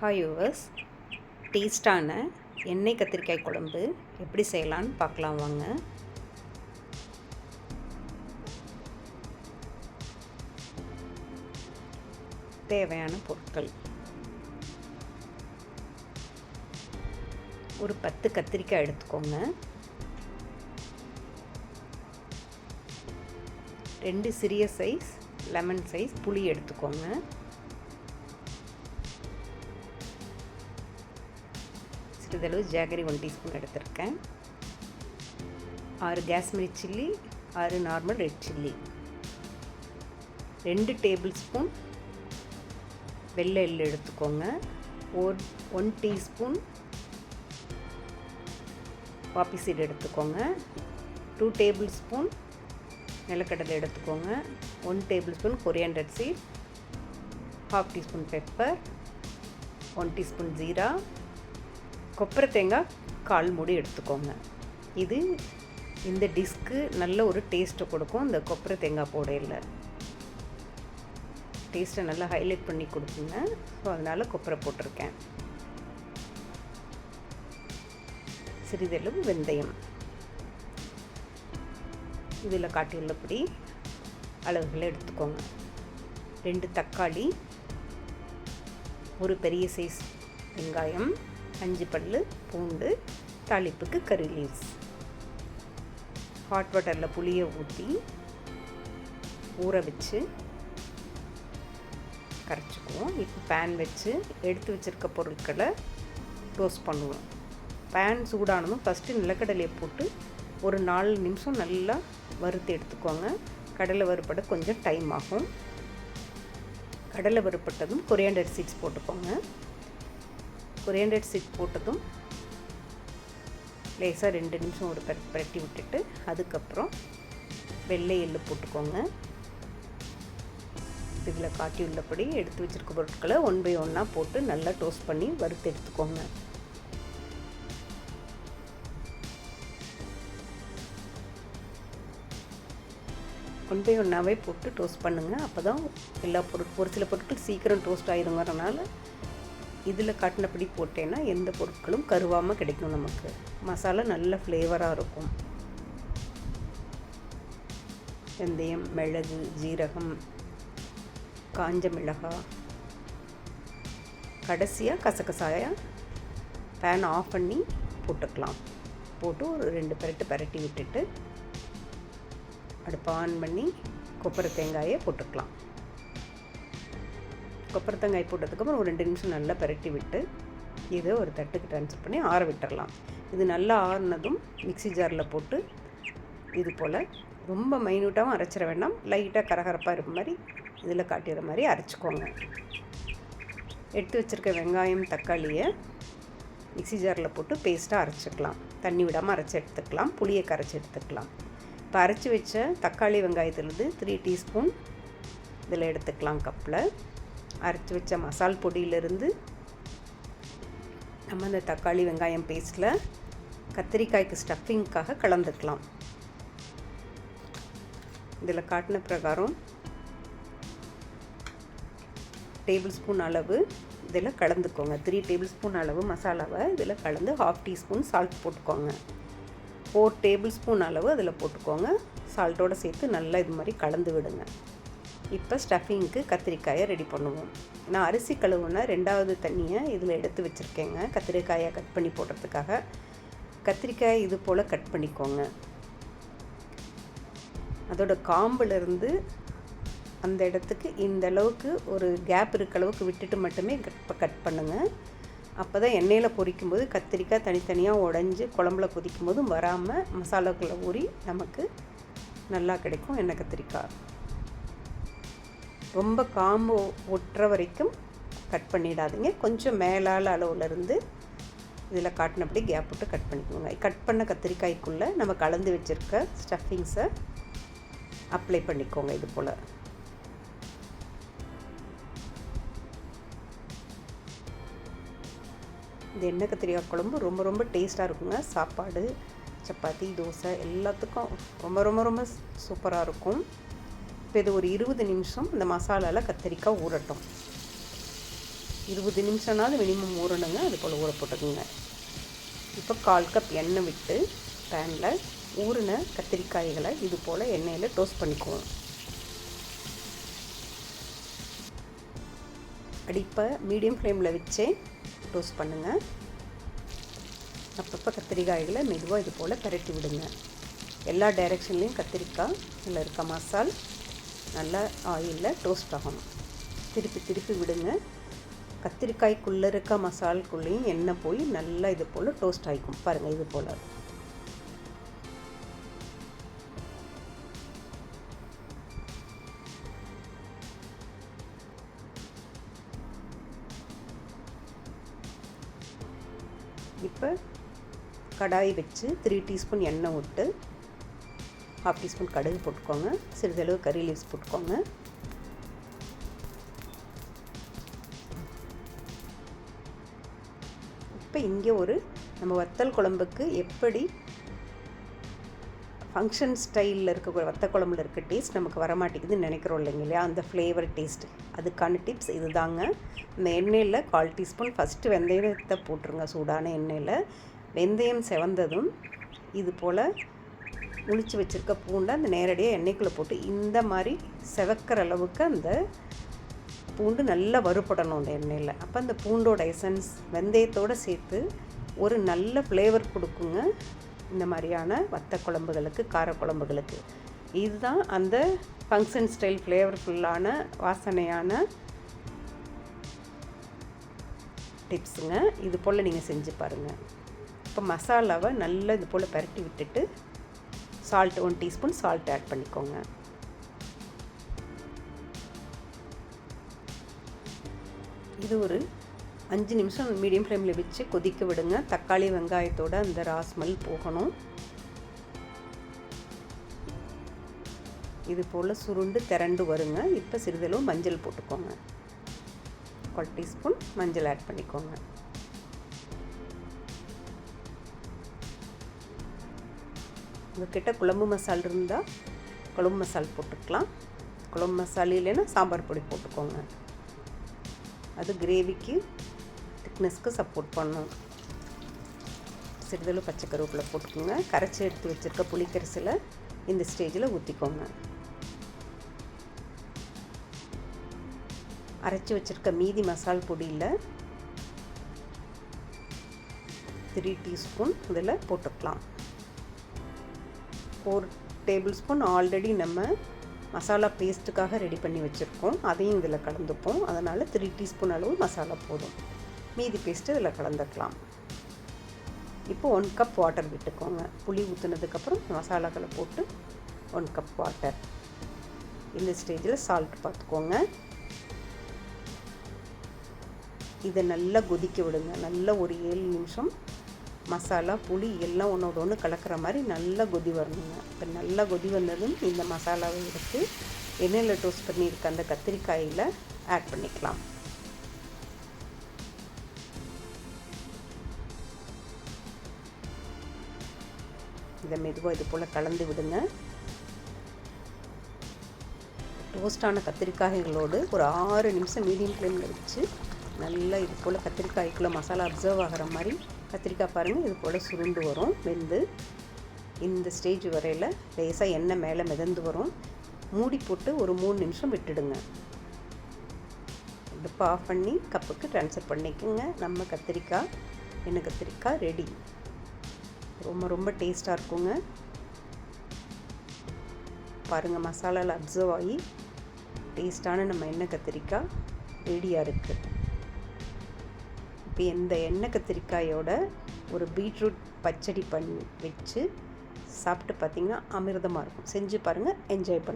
Hi viewers டேஸ்டான எண்ணெய் கத்திரிக்காய் குழம்பு எப்படி செய்யலான்னு பார்க்கலாம் வாங்க. தேவையான பொருட்கள். ஒரு பத்து கத்திரிக்காய் எடுத்துக்கோங்க. ரெண்டு சிறிய சைஸ் லெமன் சைஸ் புளி எடுத்துக்கோங்க. சிறிதளவு ஜாகரி ஒன் டீஸ்பூன் எடுத்திருக்கேன். ஆறு காஷ்மீரி சில்லி ஆறு நார்மல் ரெட் சில்லி. ரெண்டு டேபிள் ஸ்பூன் வெள்ளை எள்ளு எடுத்துக்கோங்க. ஒரு ஒன் டீஸ்பூன் பாப்பி சீடு எடுத்துக்கோங்க. டூ டேபிள் ஸ்பூன் நிலக்கடலை எடுத்துக்கோங்க. One tablespoon coriander seed half teaspoon pepper one teaspoon jeera கொப்பரை தேங்காய் கால் மூடி எடுத்துக்கோங்க. இது இந்த டிஸ்க்கு நல்ல ஒரு டேஸ்ட்டை கொடுக்கும் இந்த கொப்பரை தேங்காய் போடையில். டேஸ்ட்டை நல்லா ஹைலைட் பண்ணி கொடுக்குங்க. ஸோ அதனால் கொப்பரை போட்டிருக்கேன். சிறிதளவு வெந்தயம். இதில் காட்டியுள்ளபடி அளவுகளை எடுத்துக்கோங்க. ரெண்டு தக்காளி ஒரு பெரிய சைஸ் வெங்காயம் அஞ்சு பல் பூண்டு தாளிப்புக்கு கறி லீவ்ஸ் ஹாட் வாட்டரில் புளியை ஊற்றி ஊற வச்சு கரைச்சிக்குவோம். இப்போ பேன் வச்சு எடுத்து வச்சுருக்க பொருட்களை டோஸ்ட் பண்ணுவோம். பேன் சூடானதும் ஃபஸ்ட்டு நிலக்கடலையை போட்டு ஒரு நாலு நிமிஷம் நல்லா வறுத்து எடுத்துக்கோங்க. கடலை வறுப்பட கொஞ்சம் டைம் ஆகும். கடலை வறுப்பட்டதும் கொரியாண்டர் சீட்ஸ் போட்டுக்கோங்க. ஒரியண்டட் சீட் போட்டதும் லேசாக ரெண்டு நிமிஷம் ஒரு பெர விட்டுட்டு அதுக்கப்புறம் வெள்ளை எள்ளு போட்டுக்கோங்க. இதில் காட்டியுள்ளபடி எடுத்து வச்சுருக்க பொருட்களை ஒன் பை ஒன்னாக போட்டு நல்லா டோஸ்ட் பண்ணி வறுத்து எடுத்துக்கோங்க. ஒன் பை ஒன்றாவே போட்டு டோஸ்ட் பண்ணுங்கள் அப்போ தான் எல்லா பொருட் ஒரு சில பொருட்கள் சீக்கிரம் டோஸ்ட் ஆகிடுங்கிறனால இதில் காட்டினபடி போட்டேன்னா எந்த பொருட்களும் கருவாமல் கிடைக்கும் நமக்கு. மசாலா நல்ல ஃப்ளேவராக இருக்கும். வெந்தயம் மிளகு ஜீரகம் காஞ்ச மிளகாய் கடைசியாக கசகசாயாக பேன் ஆஃப் பண்ணி போட்டுக்கலாம். போட்டு ஒரு ரெண்டு பரட்டு பரட்டி விட்டுட்டு அடுப்பு ஆன் பண்ணி கொப்பரை தேங்காயை போட்டுக்கலாம். கொப்பரை தேங்காய் போட்டதுக்கப்புறம் ஒரு ரெண்டு நிமிஷம் நல்லா பரட்டி விட்டு இதை ஒரு தட்டுக்கு ட்ரான்ஸ்ஃபர் பண்ணி ஆற விட்டுறலாம். இது நல்லா ஆறுனதும் மிக்சி ஜாரில் போட்டு இது போல் ரொம்ப மைன்யூட்டாகவும் அரைச்சிட வேண்டாம். லைட்டாக கரகரப்பாக இருக்க மாதிரி இதில் காட்டிடுற மாதிரி அரைச்சிக்கோங்க. எடுத்து வச்சுருக்க வெங்காயம் தக்காளியை மிக்சி ஜாரில் போட்டு பேஸ்ட்டாக அரைச்சிக்கலாம். தண்ணி விடாமல் அரைச்சி எடுத்துக்கலாம். புளியை கரைச்சி எடுத்துக்கலாம். இப்போ அரைச்சி வச்ச தக்காளி வெங்காயத்துலேருந்து த்ரீ டீஸ்பூன் இதில் எடுத்துக்கலாம் கப்பில் அரைச்சி வச்ச மசால் பொடியிலேருந்து நம்ம அந்த தக்காளி வெங்காயம் பேஸ்ட்டில் கத்திரிக்காய்க்கு ஸ்டஃபிங்க்காக கலந்துக்கலாம். இதில் காட்டின பிரகாரம் டேபிள் ஸ்பூன் அளவு இதில் கலந்துக்கோங்க. த்ரீ டேபிள் ஸ்பூன் அளவு மசாலாவை இதில் கலந்து ஹாஃப் டீஸ்பூன் சால்ட் போட்டுக்கோங்க. ஃபோர் டேபிள் ஸ்பூன் அளவு அதில் போட்டுக்கோங்க. சால்ட்டோடு சேர்த்து நல்லா இது மாதிரி கலந்து விடுங்க. இப்போ ஸ்டஃபிங்க்கு கத்திரிக்காயை ரெடி பண்ணுவோம். நான் அரிசி கழுவுன ரெண்டாவது தண்ணியை இதில் எடுத்து வச்சுருக்கேங்க. கத்திரிக்காயை கட் பண்ணி போடுறதுக்காக. கத்திரிக்காயை இது போல் கட் பண்ணிக்கோங்க. அதோடய காம்புலேருந்து அந்த இடத்துக்கு இந்த அளவுக்கு ஒரு கேப் இருக்க அளவுக்கு விட்டுட்டு மட்டுமே கட் கட் பண்ணுங்கள் அப்போ தான் எண்ணெயில் பொரிக்கும் போது கத்திரிக்காய் தனித்தனியாக உடஞ்சி குழம்புல கொதிக்கும் போதும் வராமல் மசாலாக்குள்ளே ஊறி நமக்கு நல்லா கிடைக்கும் எண்ணெய் கத்திரிக்காய். ரொம்ப காம்பு ஒட்டுற வரைக்கும் கட் பண்ணிடாதீங்க. கொஞ்சம் மேலால் அளவுலேருந்து இதில் காட்டினபடி கேப் விட்டு கட் பண்ணிக்கோங்க. கட் பண்ண கத்திரிக்காய்க்குள்ளே நம்ம கலந்து வச்சுருக்க ஸ்டஃபிங்ஸை அப்ளை பண்ணிக்கோங்க இது போல். இந்த எண்ணெய் கத்திரிக்காய் குழம்பு ரொம்ப ரொம்ப டேஸ்ட்டாக இருக்குங்க. சாப்பாடு சப்பாத்தி தோசை எல்லாத்துக்கும் ரொம்ப ரொம்ப ரொம்ப சூப்பராக இருக்கும். இப்போ இது ஒரு இருபது நிமிஷம் இந்த மசாலாவில் கத்திரிக்காய் ஊறட்டும். இருபது நிமிஷம்னாலும் மினிமம் ஊறணுங்க. அது போல் ஊற போட்டுக்குங்க. இப்போ கால் கப் எண்ணெய் விட்டு பேனில் ஊறின கத்திரிக்காய்களை இது போல் எண்ணெயில் டோஸ்ட் பண்ணிக்குவோம். அடிப்பை மீடியம் ஃப்ளேமில் வச்சே டோஸ்ட் பண்ணுங்கள் அப்பப்போ கத்திரிக்காய்களை மெதுவாக இது போல் பரட்டி விடுங்க. எல்லா டைரெக்ஷன்லேயும் கத்திரிக்காய் இதில் இருக்க மசால் நல்லா ஆயிலில் டோஸ்ட் ஆகணும். திருப்பி திருப்பி விடுங்க. கத்திரிக்காய்க்குள்ளே இருக்க மசாலுக்குள்ளேயும் எண்ணெய் போய் நல்லா இது போல் டோஸ்ட் ஆகிக்கும் பாருங்கள் இது போல். இப்போ கடாய் வச்சு த்ரீ டீஸ்பூன் எண்ணெய் விட்டு ஹாஃப் டீஸ்பூன் கடுகு போட்டுக்கோங்க. சிறிதளவு கறி லீவ்ஸ் போட்டுக்கோங்க. இப்போ இங்கே ஒரு நம்ம வத்தல் குழம்புக்கு எப்படி ஃபங்க்ஷன் ஸ்டைலில் இருக்க வத்த குழம்புல இருக்க டேஸ்ட் நமக்கு வரமாட்டேங்குதுன்னு நினைக்கிறோம் இல்லைங்க இல்லையா அந்த ஃப்ளேவர் டேஸ்ட் அதுக்கான டிப்ஸ் இது தாங்க இந்த எண்ணெயில் கால் டீஸ்பூன் ஃபஸ்ட்டு வெந்தயத்தை போட்டுருங்க சூடான எண்ணெயில். வெந்தயம் செவந்ததும் இது போல் முழிச்சு வச்சுருக்க பூண்டை அந்த நேரடியாக எண்ணெய்க்குள்ளே போட்டு இந்த மாதிரி செவக்கிற அளவுக்கு அந்த பூண்டு நல்லா வறுபடணும் அந்த எண்ணெயில். அப்போ அந்த பூண்டோட எசன்ஸ் வெந்தயத்தோடு சேர்த்து ஒரு நல்ல ஃப்ளேவர் கொடுக்குங்க. இந்த மாதிரியான வத்த குழம்புகளுக்கு கார குழம்புகளுக்கு. இதுதான் அந்த ஃபங்க்ஷன் ஸ்டைல் ஃப்ளேவர்ஃபுல்லான வாசனையான டிப்ஸுங்க இது போல் நீங்கள் செஞ்சு பாருங்கள் இப்போ மசாலாவை நல்லா இது போல் பரட்டி விட்டுட்டு salt one teaspoon salt add பண்ணிக்கோங்க. இது ஒரு அஞ்சு நிமிஷம் மீடியம் ஃப்ளேமில் வச்சு கொதிக்க விடுங்க. தக்காளி வெங்காயத்தோட அந்த ராஸ்மல் போகணும். இது போல் சுருண்டு திரண்டு வருங்க. இப்போ சிறிதளவு மஞ்சள் போட்டுக்கோங்க. கால் டீஸ்பூன் மஞ்சள் ஆட் பண்ணிக்கோங்க. உங்கள்கிட்ட குழம்பு மசால் இருந்தால் குழம்பு மசால் போட்டுக்கலாம். குழம்பு மசால் இல்லைன்னா சாம்பார் பொடி போட்டுக்கோங்க. அது கிரேவிக்கு திக்னஸ்க்கு சப்போர்ட் பண்ணும் சிறிதளவு பச்சை கருவேப்பிலை போட்டுக்கோங்க. கரைச்சி எடுத்து வச்சுருக்க புளிக்கரிசியில் இந்த ஸ்டேஜில் ஊற்றிக்கோங்க அரைச்சி வச்சுருக்க மீதி மசால் பொடியில் த்ரீ டீஸ்பூன் இதில் போட்டுக்கலாம். ஃபோர் டேபிள் ஸ்பூன் ஆல்ரெடி நம்ம மசாலா பேஸ்ட்டுக்காக ரெடி பண்ணி வச்சுருக்கோம். அதையும் இதில் கலந்துப்போம். அதனால் த்ரீ டீஸ்பூன் அளவு மசாலா போதும். மீதி பேஸ்ட்டு இதில் கலந்துக்கலாம். இப்போ ஒன் கப் வாட்டர் விட்டுக்கோங்க. புளி ஊற்றுனதுக்கப்புறம் மசாலாக்களை போட்டு ஒன் கப் வாட்டர் இந்த ஸ்டேஜில் சால்ட் பார்த்துக்கோங்க இதை நல்லா கொதிக்க விடுங்க. நல்லா ஒரு ஏழு நிமிஷம் மசாலா புளி எல்லாம் ஒன்றோட ஒன்று கலக்கிற மாதிரி நல்லா கொதி வரணுங்க. இப்போ நல்லா கொதி வந்ததும் இந்த மசாலாவை எடுத்து எண்ணெயில் டோஸ்ட் பண்ணியிருக்க அந்த கத்திரிக்காயில் ஆட் பண்ணிக்கலாம். இதை மெதுவாக இது போல் கலந்து விடுங்க. டோஸ்டான கத்திரிக்காய்களோடு ஒரு ஆறு நிமிஷம் மீடியம் ஃப்ளேமில் வச்சு நல்லா இது போல் கத்திரிக்காய்க்குள்ளே மசாலா அப்சர்வ் ஆகிற மாதிரி கத்திரிக்காய் பாருங்கள் இது போல் சுருண்டு வரும் வெந்து இந்த ஸ்டேஜ் வரையில் லேசாக எண்ணெய் மேலே மிதந்து வரும். மூடி போட்டு ஒரு மூணு நிமிஷம் விட்டுடுங்க. அடுப்பு ஆஃப் பண்ணி கப்புக்கு ட்ரான்ஸ்ஃபர் பண்ணிக்கோங்க. நம்ம கத்திரிக்காய் எண்ணெய் கத்திரிக்காய்? ரெடி ரொம்ப ரொம்ப டேஸ்ட்டாக இருக்குங்க. பாருங்கள் மசாலாவில் அப்சர்வ் ஆகி டேஸ்ட்டான நம்ம எண்ணெய் கத்திரிக்காய் ரெடியாக இருக்குது இப்போ இந்த எண்ணெய் கத்திரிக்காயோட ஒரு பீட்ரூட் பச்சடி பண்ணி வச்சு சாப்பிட்டு பார்த்திங்கன்னா அமிர்தமாக இருக்கும். செஞ்சு பாருங்கள் என்ஜாய் பண்ணுங்கள்